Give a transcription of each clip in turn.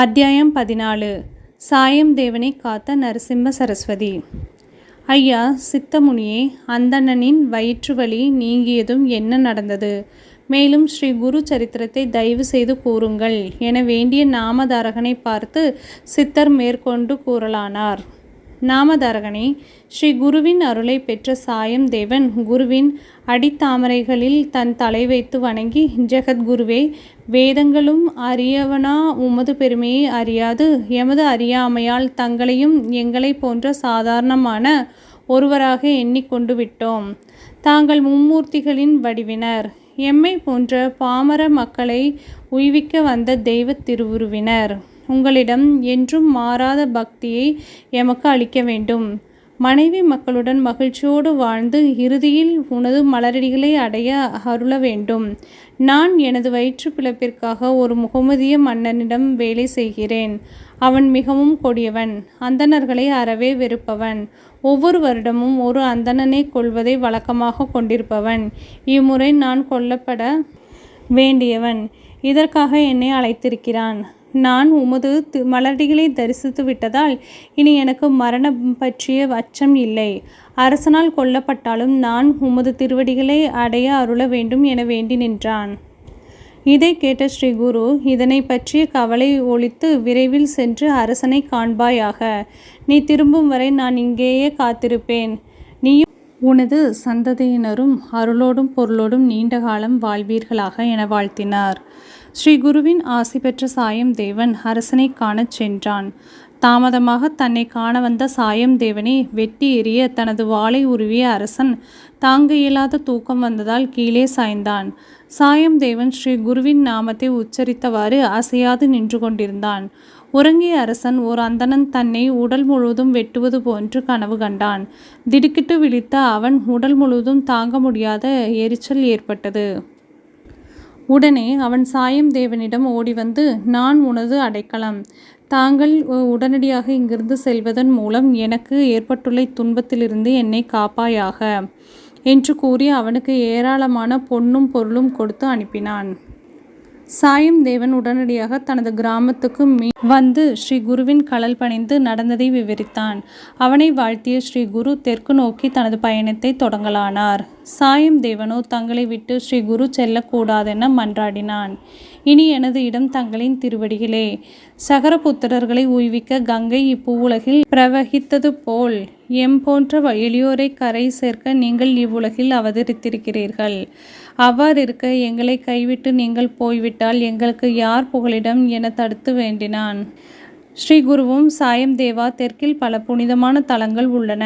அத்தியாயம் பதினாலு. சாயம் தேவனை காத்த நரசிம்ம சரஸ்வதி. ஐயா சித்தமுனியே அந்தணனின் வயிற்று வலி நீங்கியதும் என்ன நடந்தது? மேலும் ஸ்ரீ குரு சரித்திரத்தை தயவு செய்து கூறுங்கள். என வேண்டிய நாமதாரகனை பார்த்து சித்தர் மேற்கொண்டு கூறலானார். நாமதாரகனே ஸ்ரீ குருவின் அருளை பெற்ற சாயம் தேவன் குருவின் அடித்தாமரைகளில் தன் தலை வைத்து வணங்கி ஜெகத்குருவே வேதங்களும் அறியவனா? உமது பெருமையை அறியாது. எமது அறியாமையால் தங்களையும் எங்களை போன்ற சாதாரணமான ஒருவராக எண்ணிக்கொண்டு விட்டோம். தாங்கள் மும்மூர்த்திகளின் வடிவினர். எம்மை போன்ற பாமர மக்களை உய்விக்க வந்த தெய்வத் திருவுருவினர். உங்களிடம் என்றும் மாறாத பக்தியை எமக்கு அளிக்க வேண்டும். மனைவி மக்களுடன் மகிழ்ச்சியோடு வாழ்ந்து இறுதியில் உனது மலரடிகளை அடைய அருள வேண்டும். நான் எனது வயிற்று பிழப்பிற்காக ஒரு முகமதிய மன்னனிடம் வேலை செய்கிறேன். அவன் மிகவும் கொடியவன் அந்தணர்களை அறவே வெறுப்பவன். ஒவ்வொரு வருடமும் ஒரு அந்தணனை கொள்வதை வழக்கமாக கொண்டிருப்பவன். இம்முறை நான் கொல்லப்பட வேண்டியவன். இதற்காக என்னை அழைத்திருக்கிறான். நான் உமது தி- தரிசித்து விட்டதால் இனி எனக்கு மரணம் பற்றிய அச்சம் இல்லை. அரசனால் கொல்லப்பட்டாலும் நான் உமது திருவடிகளை அடைய அருள வேண்டும் என வேண்டி நின்றான். இதை கேட்ட ஸ்ரீ குரு இதனை பற்றிய கவலை ஒழித்து விரைவில் சென்று அரசனை காண்பாயாக. நீ திரும்பும் வரை நான் இங்கேயே காத்திருப்பேன். நீயும் உனது சந்ததியினரும் அருளோடும் பொருளோடும் நீண்ட காலம் வாழ்வீர்களாக என வாழ்த்தினார். ஸ்ரீ குருவின் ஆசி பெற்ற சாயம் தேவன் அரசனை காணச் சென்றான். தாமதமாக தன்னை காண வந்த சாயம் தேவனை வெட்டி எறிய தனது வாளை உருவிய அரசன் தாங்க இயலாத தூக்கம் வந்ததால் கீழே சாய்ந்தான். சாயம் தேவன் ஸ்ரீ குருவின் நாமத்தை உச்சரித்தவாறு அசையாது நின்று கொண்டிருந்தான். உறங்கிய அரசன் ஓர் அந்தணன் தன்னை உடல் முழுவதும் வெட்டுவது போன்று கனவு கண்டான். திடுக்கிட்டு விழித்த அவன் உடல் முழுவதும் தாங்க முடியாத எரிச்சல் ஏற்பட்டது. உடனே அவன் சாயம் தேவனிடம் ஓடி வந்து நான் உனது அடைக்கலம். தாங்கள் உ- உடனடியாக இங்கிருந்து செல்வதன் மூலம் எனக்கு ஏற்பட்டுள்ள துன்பத்திலிருந்து என்னை காப்பாயாக என்று கூறி அவனுக்கு ஏராளமான பொன்னும் பொருளும் கொடுத்து அனுப்பினான். சாயம் தேவன் உடனடியாக தனது கிராமத்துக்கு மீ வந்து ஸ்ரீ குருவின் கழல் பணிந்து நடந்ததை விவரித்தான். அவனை வாழ்த்திய ஸ்ரீ குரு தெற்கு நோக்கி தனது பயணத்தை தொடங்கலானார். சாயம் தேவனோ தங்களை விட்டு ஸ்ரீ குரு செல்லக்கூடாதென மன்றாடினான். இனி எனது இடம் தங்களின் திருவடிகளே. சகரபுத்திரர்களை உய்விக்க கங்கை இப்பூவுலகில் பிரவகித்தது போல் எம் போன்ற எளியோரை கரை சேர்க்க நீங்கள் இவ்வுலகில் அவதரித்திருக்கிறீர்கள். அவ்வாறிருக்க எங்களை கைவிட்டு நீங்கள் போய்விட்டால் எங்களுக்கு யார் புகலிடம் என தடுத்து வேண்டினான். ஸ்ரீ குருவும் சாயம் தேவா தெற்கில் பல புனிதமான தலங்கள் உள்ளன.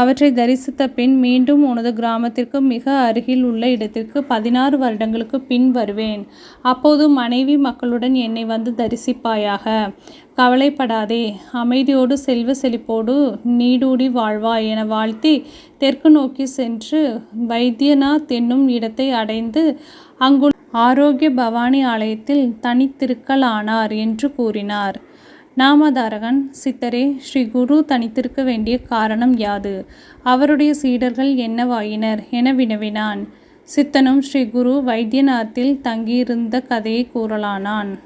அவற்றை தரிசித்த பின் மீண்டும் உனது கிராமத்திற்கு மிக அருகில் உள்ள இடத்திற்கு பதினாறு வருடங்களுக்கு பின் வருவேன். அப்போது மனைவி மக்களுடன் என்னை வந்து தரிசிப்பாயாக. கவலைப்படாதே அமைதியோடு செல்வ செழிப்போடு நீடூடி வாழ்வாய் என வாழ்த்தி தெற்கு நோக்கி சென்று வைத்தியநாத் என்னும் இடத்தை அடைந்து அங்குள்ள ஆரோக்கிய பவானி ஆலயத்தில் தனித்திருக்கலானார் என்று கூறினார். நாமதாரகன் சித்தரே ஸ்ரீ குரு தனித்திருக்க வேண்டிய காரணம் யாது? அவருடைய சீடர்கள் என்னவாயினர் என வினவினான். சித்தனும் ஸ்ரீ குரு வைத்தியநாத்தில் தங்கியிருந்த கதையை கூறலானான்.